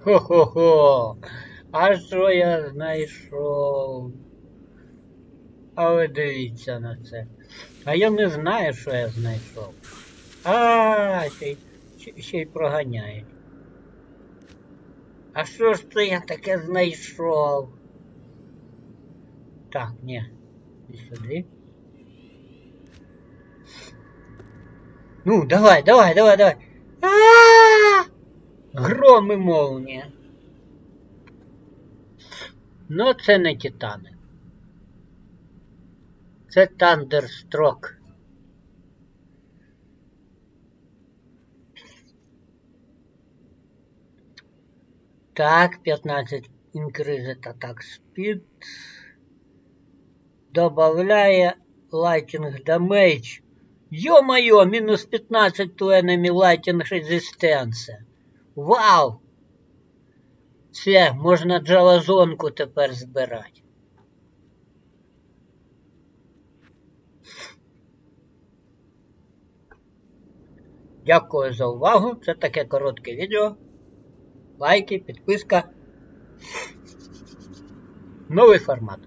Хо-хо-хо. А що я знайшов? А ви дивіться на це. А я не знаю, що я знайшов. А, ще, ще й проганяє. А що ж це я таке знайшов? Так, ні. І сюди. Ну, давай, давай, давай, давай. А! Гром і молнія. Ну, це не титани. Це Тандерстрок. Так, 15 Increased Attack Speed. Добавляє Lighting Damage. Ё-моё, мінус 15 to enemy Lighting Resistance. Вау! Це, можна джалазонку тепер збирати. Дякую за увагу. Це таке коротке відео. Лайки, підписка. Новий формат.